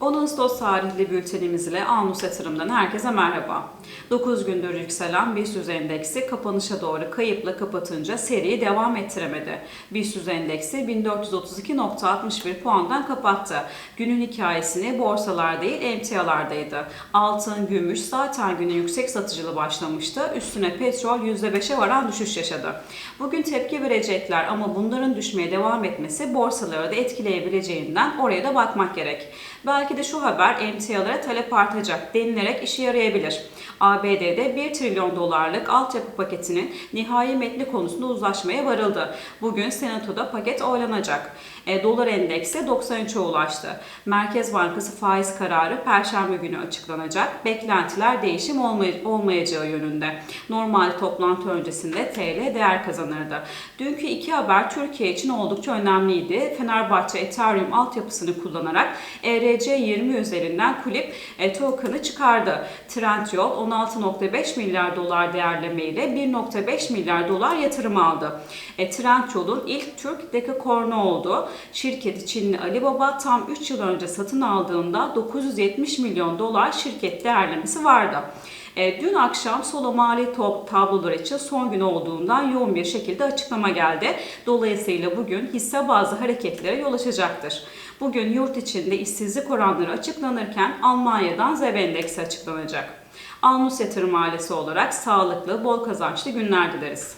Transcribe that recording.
10 Ağustos tarihli bültenimiz ile Alnus Yatırım'dan herkese merhaba. 9 gündür yükselen BIST endeksi kapanışa doğru kayıpla kapatınca seriyi devam ettiremedi. BIST endeksi 1432.61 puandan kapattı. Günün hikayesini borsalar değil emtialardaydı. Altın, gümüş zaten güne yüksek satıcılı başlamıştı. Üstüne petrol %5'e varan düşüş yaşadı. Bugün tepki verecekler ama bunların düşmeye devam etmesi borsaları da etkileyebileceğinden oraya da bakmak gerek. Belki de şu haber emtialara talep artacak denilerek işe yarayabilir. ABD'de 1 trilyon dolarlık altyapı paketinin nihai metni konusunda uzlaşmaya varıldı. Bugün Senato'da paket oylanacak. E, dolar endeksi 93'e ulaştı. Merkez Bankası faiz kararı Perşembe günü açıklanacak. Beklentiler değişim olmay- olmayacağı yönünde. Normal toplantı öncesinde TL değer kazanırdı. Dünkü iki haber Türkiye için oldukça önemliydi. Fenerbahçe Ethereum altyapısını kullanarak E ERC20 üzerinden kulüp e, token'ı çıkardı. Trendyol 16.5 milyar dolar değerlemeyle 1.5 milyar dolar yatırım aldı. E, Trendyol'un ilk Türk decacorn'u oldu. Şirketi Çinli Alibaba tam 3 yıl önce satın aldığında 970 milyon dolar şirket değerlemesi vardı. E, dün akşam solo mali to- tablolar için son gün olduğundan yoğun bir şekilde açıklama geldi. Dolayısıyla bugün hisse bazı hareketlere yol açacaktır. Bugün yurt içinde işsizlik oranları açıklanırken Almanya'dan ZEV endeksi açıklanacak. Alnus Yatırım ailesi olarak sağlıklı, bol kazançlı günler dileriz.